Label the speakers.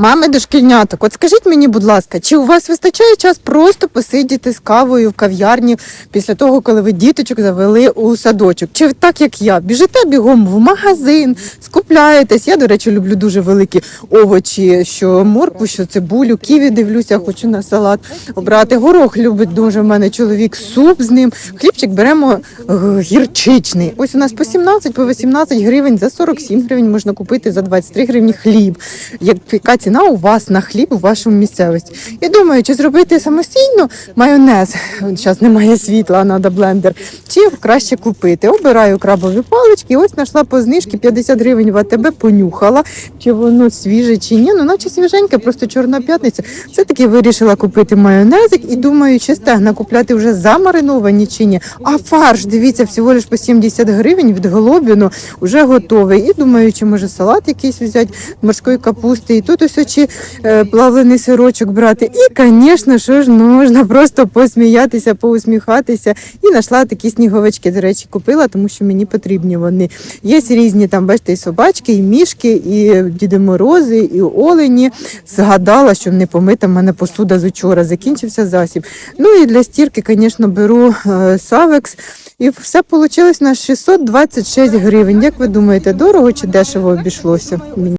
Speaker 1: Мами дошкільняток, от скажіть мені, будь ласка, чи у вас вистачає час просто посидіти з кавою в кав'ярні після того, коли ви діточок завели у садочок? Чи так як я? Біжите бігом в магазин, скупляєтесь? Я, до речі, люблю дуже великі овочі, що моркву, що цибулю, ківі дивлюся, хочу на салат обрати. Горох любить дуже в мене чоловік, суп з ним. Хлібчик беремо е, гірчичний. Ось у нас по 17, по 18 гривень, за 47 гривень можна купити за 23 гривні хліб. Яка ціна у вас на хліб у вашому місцевості? Я думаю, чи зробити самостійно майонез. Зараз немає світла, треба блендер. Чи краще купити? Обираю крабові палички. Ось знайшла по знижці 50 гривень в АТБ, понюхала, чи воно свіже чи ні. Ну, наче свіженьке, просто чорна п'ятниця. Все-таки вирішила купити майонезик і думаю, чи стегна купляти вже замариновані чи ні. А фарш, дивіться, всього лиш по 70 гривень від голобіну вже готовий. І думаю, чи може салат якийсь взяти морської капусти. І тут ось чи е, плавлений сирочок брати. І, звісно, що ж можна просто посміятися, поусміхатися. І знайшла такі сніговички. До речі, купила, тому що мені потрібні вони. Є різні там, бачите, і собачки, і мішки, і Діди Морози, і Олені. Згадала, що не помита в мене посуда з учора. Закінчився засіб. Ну і для стірки, звісно, беру е, Савекс. І все вийшло на 626 гривень. Як ви думаєте, дорого чи дешево обійшлося?